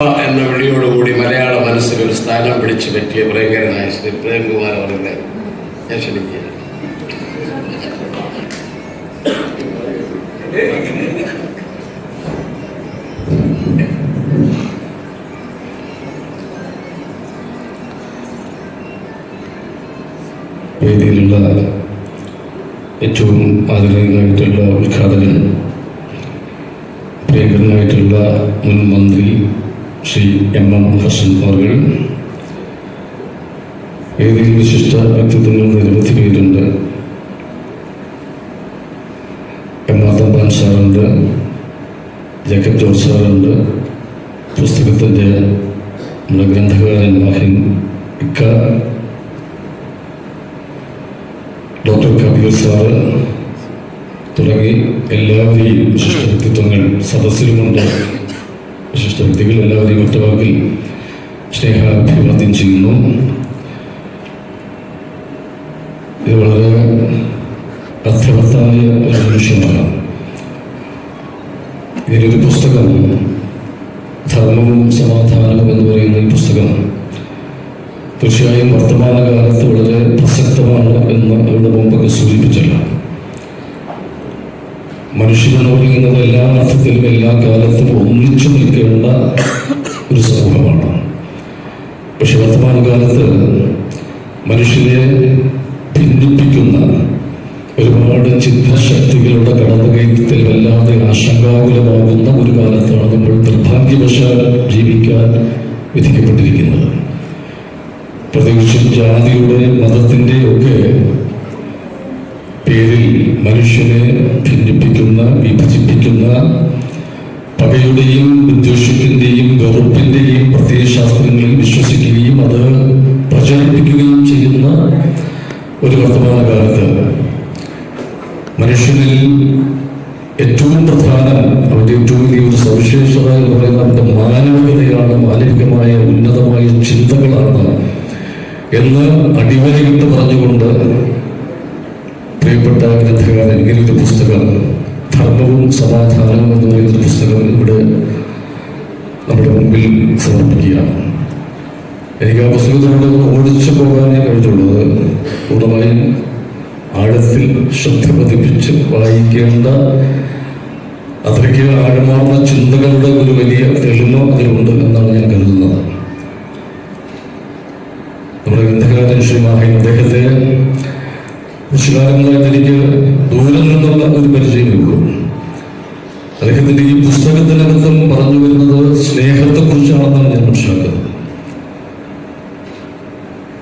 എന്ന വിളിയോടുകൂടി മലയാള മനസ്സിൽ ഒരു സ്ഥാനം പിടിച്ചു പറ്റിയ പ്രിയങ്കരനായ ശ്രീ പ്രേംകുമാർ അവരുടെ ഞാൻ ക്ഷണിക്കുകയാണ്. വേദിയിലുള്ള ഏറ്റവും ആദരണീയനായിട്ടുള്ള ഉദ്ഘാടകൻ പ്രിയങ്കരനായിട്ടുള്ള മുൻ മന്ത്രി ശ്രീ എം എം ഹസൻ അവർ ഏതെങ്കിലും വിശിഷ്ട വ്യക്തിത്വങ്ങൾ നിരവധി പേരുണ്ട്. എം ആർ തമ്പാൻ സാറുണ്ട്. ജേക്കബ് ജോൺ സാറുണ്ട്. പുസ്തകത്തിന്റെ നമ്മുടെ ഗ്രന്ഥകാരൻ മാഹിൻ ഇക്ക. Doctor Kabir sir. തുടങ്ങി എല്ലാവരെയും വിശിഷ്ട വ്യക്തിത്വങ്ങൾ സദസ്സിലുമുണ്ട്. വ്യക്തികൾ എല്ലാവരെയും ഒറ്റവാക്കിൽ സ്നേഹാഭിവാദ്യം ചെയ്യുന്നു. ഇത് വളരെ അർത്ഥവത്തായ ഒരു നിമിഷമാണ്. ഇതിലൊരു പുസ്തകം ധർമ്മവും സമാധാനവും എന്ന് പറയുന്ന ഈ പുസ്തകം തീർച്ചയായും വർത്തമാനകാലത്ത് വളരെ പ്രസക്തമാണ് എന്ന് ഇവിടെ മുമ്പൊക്കെ സൂചിപ്പിച്ചല്ല. മനുഷ്യനെന്ന് പറയുന്നത് എല്ലാ അർത്ഥത്തിലും എല്ലാ കാലത്തും ഒന്നിച്ചു നിൽക്കേണ്ട ഒരു സമൂഹമാണ്. പക്ഷെ വർത്തമാനകാലത്ത് മനുഷ്യരെ ഭിന്നിപ്പിക്കുന്ന ഒരുപാട് ചിന്തശക്തികളുടെ കടന്നുകയറ്റത്തിൽ വല്ലാതെ ആശങ്കാകുലമാകുന്ന ഒരു കാലത്താണ് നമ്മൾ നിർഭാഗ്യവശാൽ ജീവിക്കാൻ വിധിക്കപ്പെട്ടിരിക്കുന്നത്. പ്രത്യേകിച്ചും ജാതിയുടെ മതത്തിന്റെ ഒക്കെ പേരിൽ മനുഷ്യനെ ഭിന്നിപ്പിക്കുന്ന വിഭജിപ്പിക്കുന്ന പകയുടെയും വിദ്വേഷത്തിന്റെയും വെറുപ്പിന്റെയും പ്രത്യയശാസ്ത്രങ്ങളിൽ വിശ്വസിക്കുകയും അത് പ്രചരിപ്പിക്കുകയും ചെയ്യുന്ന ഒരു വർത്തമാനകാലത്ത് മനുഷ്യനിൽ ഏറ്റവും പ്രധാനം അവന്റെ ഏറ്റവും വലിയ ഒരു സവിശേഷത എന്ന് പറയുന്നത് അവന്റെ മാനവികതയാണ് മാനവികമായ ഉന്നതമായ ചിന്തകളാണ് എന്ന് അടിവരയിട്ട് പറഞ്ഞുകൊണ്ട് പ്രിയപ്പെട്ട ഗ്രന്ഥകാരൻ ഇങ്ങനെ പുസ്തകം ധർമ്മവും സമാധാനവും എന്ന് പറയുന്ന പുസ്തകം ഇവിടെ നമ്മുടെ മുമ്പിൽ സമർപ്പിക്കുകയാണ്. എനിക്ക് ആ പുസ്തകത്തിലൂടെ ഓടിച്ചു പോകാനേ കഴിഞ്ഞുള്ളത് പൂർണമായും ആഴത്തിൽ ശ്രദ്ധ പതിപ്പിച്ച് വായിക്കേണ്ട അത്രയ്ക്ക് ആഴമാർന്ന ചിന്തകളുടെ ഒരു വലിയ തെളിമ അതിലുണ്ട് എന്നാണ് ഞാൻ കരുതുന്നത്. നമ്മുടെ ഗ്രന്ഥകാരൻ ശ്രീ മാഹിൻ അദ്ദേഹത്തെ കുറച്ചു കാലങ്ങളായിട്ട് എനിക്ക് ദൂരം നിന്നുള്ള ഒരു പരിചയമേ ഉള്ളൂ. അദ്ദേഹത്തിന്റെ ഈ പുസ്തകത്തിനകത്തും പറഞ്ഞു വരുന്നത് സ്നേഹത്തെക്കുറിച്ചാണെന്നാണ് ഞാൻ മനസ്സിലാക്കുന്നത്.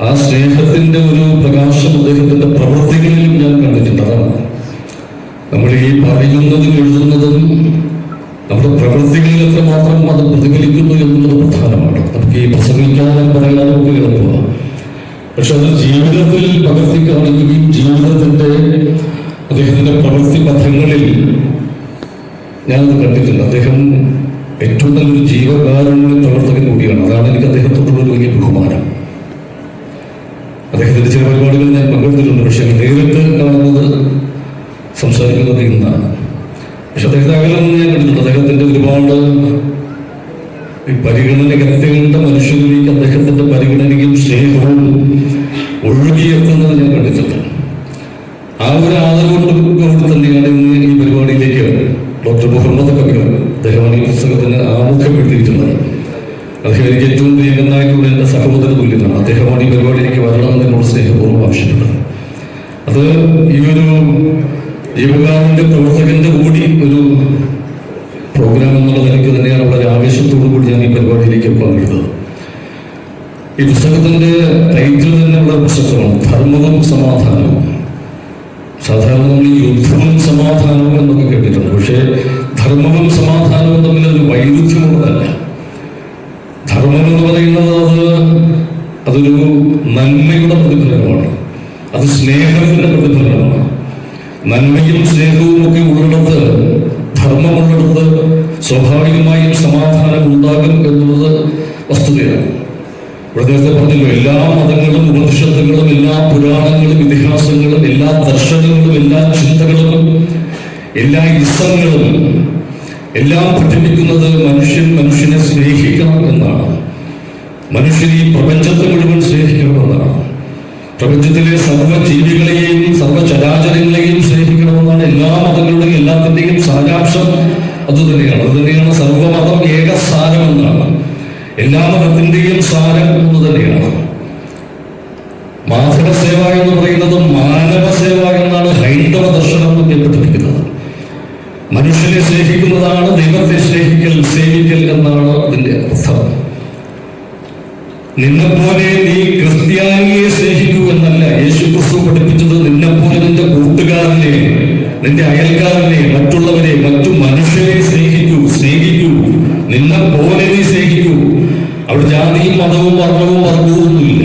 ആ സ്നേഹത്തിന്റെ ഒരു പ്രകാശം അദ്ദേഹത്തിന്റെ പ്രവൃത്തികളിലും ഞാൻ കണ്ടിട്ടുണ്ട്. അതാണ് നമ്മൾ ഈ പറയുന്നതും എഴുതുന്നതും നമ്മുടെ പ്രവൃത്തികളിൽ എത്രമാത്രം അത് പ്രതിഫലിക്കുന്നു എന്നുള്ളത് പ്രധാനമാണ്. നമുക്ക് ഈ പ്രസംഗിക്കാനും പറയാനും എളുപ്പമാണ്. പക്ഷെ അത് ജീവിതത്തിൽ പകർത്തി കാണിക്കുകയും ജീവിതത്തിന്റെ അദ്ദേഹത്തിന്റെ പ്രവൃത്തി പഥങ്ങളിൽ ഞാനത് കണ്ടിട്ടുണ്ട്. അദ്ദേഹം ഏറ്റവും നല്ലൊരു ജീവകാരുണ്യ പ്രവർത്തകൻ കൂടിയാണ്. അതാണ് എനിക്ക് അദ്ദേഹത്തോടുള്ള വലിയ ബഹുമാനം. അദ്ദേഹത്തിന്റെ ചില പരിപാടികൾ ഞാൻ പങ്കെടുത്തിട്ടുണ്ട്. പക്ഷെ നേരിട്ട് കാണുന്നത് സംസാരിക്കുന്നത് ഇന്നാണ്. പക്ഷെ അദ്ദേഹത്തെ അകലൊന്നും ഞാൻ കണ്ടിട്ടുണ്ട്. അദ്ദേഹത്തിന്റെ ഒരുപാട് ഈ പരിഗണനകത്തേണ്ട മനുഷ്യരിലേക്ക് അദ്ദേഹത്തിന്റെ പരിഗണനയും സ്നേഹവും ഒഴുകിയെത്തുന്നത് ഞാൻ കണ്ടിട്ടുണ്ട്. ആ ഒരു ആദരവ് കൊണ്ട് തന്നെയാണ് ഇന്ന് ഈ പരിപാടിയിലേക്ക് ഡോക്ടർ മുഹമ്മദ് കബീർ അദ്ദേഹമാണ് ഈ പുസ്തകത്തിന് ആമുഖം എഴുതിയിട്ടുള്ളത്. അദ്ദേഹം എനിക്ക് ഏറ്റവും പ്രിയങ്കനായിട്ടുള്ള എന്റെ സഹോദര തുല്യനാണ്. അദ്ദേഹമാണ് ഈ പരിപാടിയിലേക്ക് വരണമെന്ന് എന്നോട് സ്നേഹപൂർവം ആവശ്യപ്പെട്ടത്. അത് ഈ ഒരു ജീവകാരന്റെ പ്രവർത്തകന്റെ കൂടി ഒരു പ്രോഗ്രാം എന്നുള്ള നിലയ്ക്ക് തന്നെയാണ് വളരെ ആവേശത്തോടു കൂടി ഞാൻ ഈ പരിപാടിയിലേക്ക് പങ്കെടുത്തത് ഈ പുസ്തകത്തിന്റെ ടൈറ്റിൽ തന്നെ വളരെ പ്രസക്തമാണ് ധർമ്മവും സമാധാനവും. സാധാരണ നമ്മൾ ഈ യുദ്ധവും സമാധാനവും എന്നൊക്കെ കേട്ടിട്ടുണ്ട്. പക്ഷേ ധർമ്മവും സമാധാനവും തമ്മിൽ ഒരു വൈരുദ്ധ്യമുള്ളതല്ല. ധർമ്മം എന്ന് പറയുന്നത് അത് അതൊരു നന്മയുടെ പ്രതിഫലനമാണ്. അത് സ്നേഹത്തിന്റെ പ്രതിഫലനമാണ്. നന്മയും സ്നേഹവും ഒക്കെ ഉള്ളിടത്ത് ധർമ്മമുള്ളിടത്ത് സ്വാഭാവികമായും സമാധാനം ഉണ്ടാകും എന്നുള്ളത് വസ്തുതയാണ്. ഇവിടെ നേരത്തെ എല്ലാ മതങ്ങളും ഉപനിഷത്തുകളും എല്ലാ പുരാണങ്ങളും ഇതിഹാസങ്ങളും എല്ലാ ദർശനങ്ങളും എല്ലാ ചിന്തകളും എല്ലാ ഇസങ്ങളും എല്ലാം പഠിപ്പിക്കുന്നത് മനുഷ്യൻ മനുഷ്യനെ സ്നേഹിക്കണം എന്നാണ്. മനുഷ്യൻ ഈ പ്രപഞ്ചത്തെ മുഴുവൻ സ്നേഹിക്കണമെന്നാണ് പ്രപഞ്ചത്തിലെ സർവ ചരാചരങ്ങളെയും സ്നേഹിക്കണമെന്നാണ് എല്ലാ മതങ്ങളുടെയും എല്ലാത്തിന്റെയും സാരാംശം. അത് തന്നെയാണ് അത് തന്നെയാണ് സർവമതം ഏകസാരം എന്നാണ് എല്ലാ മതത്തിന്റെയും സാരം എന്ന് തന്നെയാണ് മാധവ സേവ എന്ന് പറയുന്നത് മാനവ സേവ എന്നാണ് ഹൈന്ദവ ദർശനം നമ്മെ മനുഷ്യനെ സ്നേഹിക്കുന്നതാണ് ദൈവത്തെ സ്നേഹിക്കൽ സേവിക്കൽ എന്നാണ് അതിന്റെ അർത്ഥം. നിന്നെപ്പോലെ എന്നല്ല യേശു ക്രിസ്തു പഠിപ്പിച്ചത് നിന്നെപ്പോലെ നിന്റെ കൂട്ടുകാരനെ നിന്റെ അയൽക്കാരനെ മറ്റുള്ളവരെ മറ്റു മനുഷ്യരെ സ്നേഹിക്കൂ സ്നേഹിക്കൂ. നിന്നെ പോലെ നീ സ്നേഹിക്കൂ. അവിടെ ജാതിയും മതവും വർണവും വർഗവുമൊന്നുമില്ല.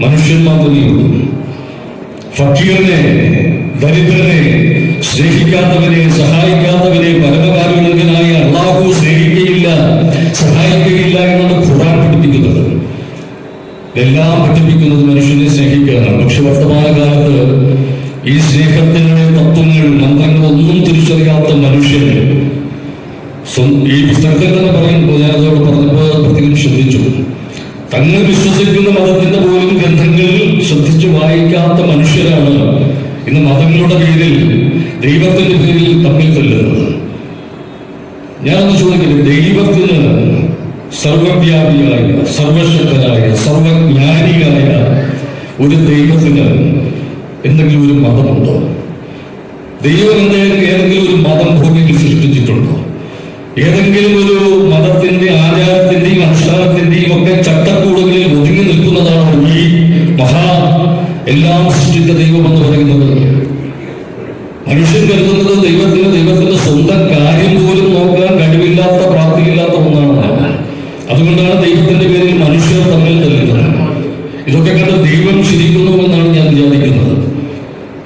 മനുഷ്യൻ മാത്രമേ ഉള്ളൂ. ഫക്കീറിനെ ദരിദ്രനെ സ്നേഹിക്കാത്തവനെ സഹായിക്കാത്തവനെ പരമകാരുണ്യനായ എല്ലാം പഠിപ്പിക്കുന്നത് മനുഷ്യനെ സ്നേഹിക്കാനാണ് പക്ഷെ വർത്തമാന കാലത്ത് ഈ സ്നേഹത്തിന്റെ തത്വങ്ങൾ മന്ത്രങ്ങളൊന്നും തിരിച്ചറിയാത്ത മനുഷ്യൻ ഈ പുസ്തകത്തിൽ തന്നെ പറയുമ്പോൾ ഞാൻ അതോട് പറഞ്ഞപ്പോൾ പ്രത്യേകം ശ്രദ്ധിച്ചു. തങ്ങൾ വിശ്വസിക്കുന്ന മതത്തിന്റെ പോലും ഗ്രന്ഥങ്ങൾ ശ്രദ്ധിച്ചു വായിക്കാത്ത മനുഷ്യരാണ് ഇന്ന് മതങ്ങളുടെ പേരിൽ ദൈവത്തിന്റെ പേരിൽ തമ്മിൽ തല്ലുന്നത് ഞാനൊന്ന് ചോദിക്കട്ടെ ദൈവത്തിന് സർവവ്യാപിയായ സർവശക്തനായ സർവജ്ഞാനിയായ ഒരു ദൈവത്തിന് എന്തെങ്കിലും ഒരു മതമുണ്ടോ? ദൈവം എന്തെങ്കിലും ഏതെങ്കിലും ഒരു മതം ഭൂമിയിൽ സൃഷ്ടിച്ചിട്ടുണ്ടോ? ഏതെങ്കിലും ഒരു മതത്തിന്റെ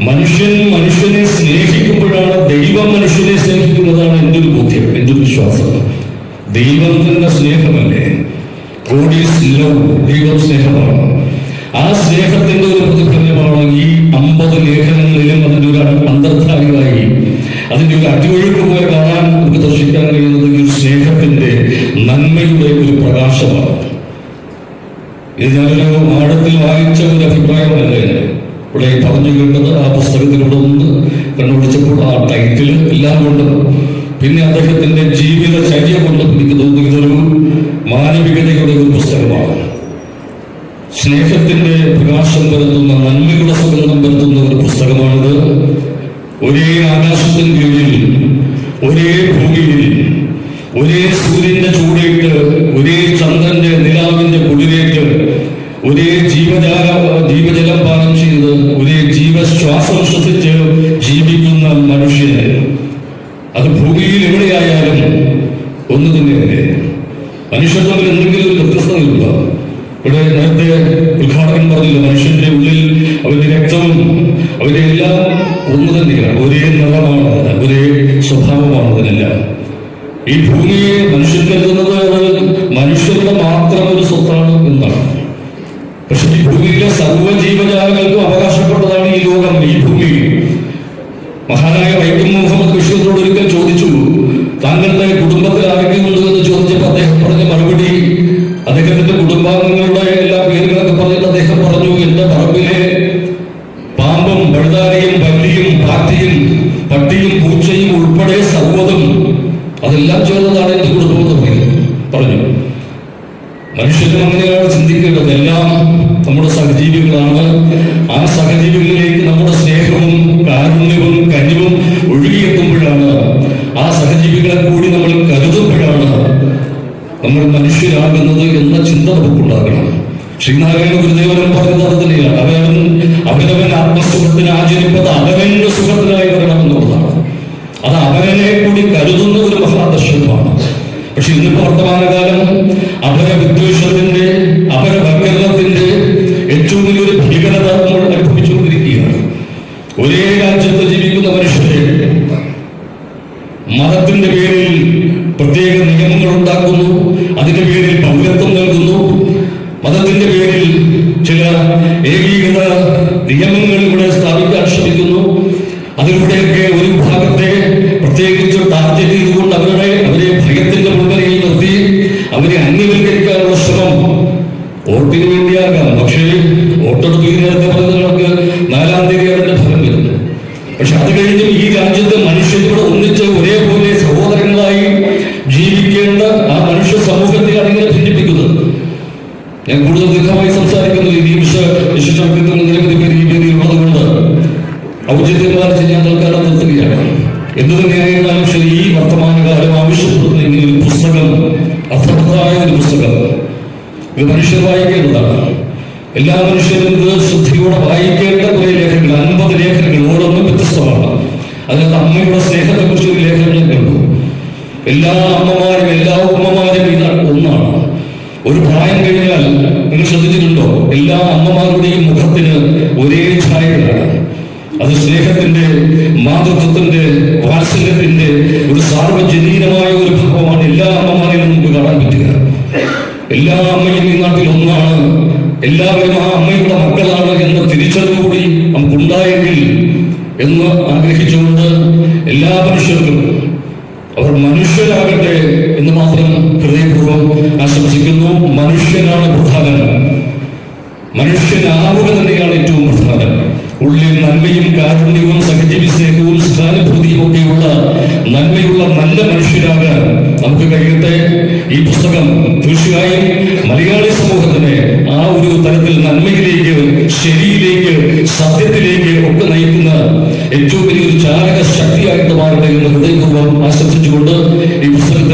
മനുഷ്യൻ മനുഷ്യനെ സ്നേഹിക്കുമ്പോഴാണ് ദൈവം മനുഷ്യനെ സ്നേഹിക്കുന്നതാണ് എന്റെ ഒരു ബോധ്യം എന്റെ ഒരു വിശ്വാസം ദൈവത്തിന്റെ സ്നേഹമല്ലേ? ഗോഡ് ദൈവം സ്നേഹമാണ്. ആ സ്നേഹത്തിന്റെ ഒരു പ്രതിഫലനമാണ് ഈ അമ്പത് ലേഖനങ്ങളിലും അതിന്റെ ഒരു അന്തർധാരികളായി അതിന്റെ ഒരു അടിയൊഴുക്ക് പോലെ കാണാൻ നമുക്ക് ദർശിക്കാൻ കഴിയുന്നത് ഈ ഒരു സ്നേഹത്തിന്റെ നന്മയുടെ ഒരു പ്രകാശമാണ്. ഇത് ഞാനൊരു ആഴത്തിൽ വായിച്ച ഒരു അഭിപ്രായമല്ല ഇവിടെ പറഞ്ഞു കേട്ടത് ആ പുസ്തകത്തിലൂടെ ഒന്ന് കണ്ടുപിടിച്ചപ്പോൾ ആ ടൈറ്റിൽ എല്ലാം കൊണ്ടും പിന്നെ അദ്ദേഹത്തിന്റെ ജീവിതചര്യ കൊണ്ടും എനിക്ക് തോന്നുന്നു ഇതൊരു മാനവികതയുടെ ഒരു പുസ്തകമാണ്. സ്നേഹത്തിന്റെ പ്രകാശം പരത്തുന്ന നന്മയുടെ സുഗന്ധം പരത്തുന്ന ഒരു പുസ്തകമാണിത്. ഒരേ ആകാശത്തിന് കീഴിൽ ഒരേ ഭൂമിയിൽ ഒരേ മനുഷ്യർ തമ്മിൽ എന്തെങ്കിലും ഒരു വ്യത്യസ്തതയുണ്ടോ ഇവിടെ നേരത്തെ ഉദ്ഘാടകൻ പറഞ്ഞില്ല മനുഷ്യന്റെ ഉള്ളിൽ അവന്റെ രക്തവും അവന്റെ എല്ലാം ഒന്ന് തന്നെയാണ്. ഒരേ നിറമാണ് ഒരേ സ്വഭാവമാണ് അതിനെല്ലാം ഈ ഭൂമിയെ മനുഷ്യൻ കരുതുന്നത് മനുഷ്യരുടെ മാത്രം ഒരു സ്വത്താണ് എന്നാണ്. പക്ഷെ ഈ ഭൂമിയിലെ സർവ ജീവജാലങ്ങൾക്കും അവകാശപ്പെട്ടതാണ് ഈ ലോകം ഈ ഭൂമി. മഹാനായ വൈക്കം മുഹമ്മദ് ബഷീറിനോട് ഒരിക്കൽ മനുഷ്യരും അങ്ങനെയാണ് ചിന്തിക്കേണ്ടത്. എല്ലാം നമ്മുടെ സഹജീവികളാണ്. ആ സഹജീവികളിലേക്ക് നമ്മുടെ സ്നേഹവും കാരുണ്യവും കനിവും ഒഴുകിയെത്തുമ്പോഴാണ് ആ സഹജീവികളെ കൂടി നമ്മൾ കരുതുമ്പോഴാണ് നമ്മൾ മനുഷ്യരാകുന്നത് എന്ന ചിന്ത നമുക്കുണ്ടാകണം. ശ്രീനാരായണ ഗുരുദേവനും പറഞ്ഞത് അത് തന്നെയാണ്. അവൻ അവനവൻ ആത്മസുഖത്തിന് ആചരിപ്പത് അവനവന്റെ സുഖത്തിനായി വരണം എന്നുള്ളതാണ്. അത് അവനെ കൂടി കരുതുന്ന ഒരു മഹാദർശനമാണ്. പക്ഷെ ഇന്നിപ്പോ വർത്തമാനകാലം അപര വിദ്വേഷത്തിന്റെ അപരവൽക്കരണത്തിന്റെ ഏറ്റവും വലിയൊരു ഭീകരത നമ്മൾ അനുഭവിച്ചുകൊണ്ടിരിക്കുകയാണ്. ഒരേ രാജ്യത്ത് ജീവിക്കുന്ന മനുഷ്യരെ മതത്തിന്റെ പേരിൽ പ്രത്യേക നിയമങ്ങൾ ഉണ്ടാക്കുന്നു അതിന്റെ പേരിൽ പക്ഷെ അത് കഴിഞ്ഞും ഈ രാജ്യത്തെ മനുഷ്യരോട് ഒന്നിച്ച് ഒരേപോലെ സഹോദരങ്ങളായി ജീവിക്കേണ്ട ആ മനുഷ്യ സമൂഹത്തെയാണ് ഇങ്ങനെ ഭിന്നിപ്പിക്കുന്നത്. ഞാൻ കൂടുതൽ ദീർഘമായി സംസാരിക്കുന്നു. ഈ നിമിഷ വിശിഷ്ടത്തിൽ നിരവധി പേര് ഈ വേദിയിലുള്ളത് ഉള്ളതുകൊണ്ട് ഔചിത്യം പാലിച്ച് തൽക്കാലം നിർത്തുകയാണ്. എന്ത് തന്നെയായിരുന്നാലും ശരി ഈ വർത്തമാനകാലം ആവശ്യപ്പെടുന്ന ഇങ്ങനെ പുസ്തകം അർത്ഥവത്തായ ഒരു പുസ്തകം ഇത് മനുഷ്യർ വായിക്കേണ്ടതാണ്. എല്ലാ മനുഷ്യരും ഇത് ശ്രദ്ധയോടെ വായിക്കേണ്ട കുറേ ലേഖനങ്ങൾ അൻപത് ലേഖനങ്ങൾ ഓരോന്നും വ്യത്യസ്തമാണ്. അതിനകത്ത് അമ്മയുടെ സ്നേഹത്തെക്കുറിച്ച് ഒരു ലേഖനം കണ്ടു എല്ലാ അമ്മമാരും എല്ലാ ഉമ്മമാരും ഇത് ഒന്നാണ്. ഒരു പ്രായം കഴിഞ്ഞാൽ നിങ്ങൾ ശ്രദ്ധിച്ചിട്ടുണ്ടോ? എല്ലാ അമ്മമാരുടെയും മുഖത്തിന് ഒരേ ഛായകളാണ്. അത് സ്നേഹത്തിന്റെ മാതൃത്വത്തിന്റെ വാത്സല്യത്തിന്റെ ഒരു സാർവജനീനമായ ഒരു ഭാവമാണ് എല്ലാ അമ്മമാരിലും നമുക്ക് കാണാൻ പറ്റുക. എല്ലാ അമ്മയും ഈ നാട്ടിൽ ഒന്നാണ്. എല്ലാവരും ആ അമ്മയുടെ മക്കളാണ് എന്ന തിരിച്ചറിവ് കൂടി നമുക്കുണ്ടായെങ്കിൽ എന്ന് ഏറ്റവും വലിയൊരു ചാലക ശക്തിയായിട്ട് മാറട്ടെ എന്ന് ഹൃദയപൂർവം ആശംസിച്ചുകൊണ്ട് ഈ പുസ്തകത്തിന്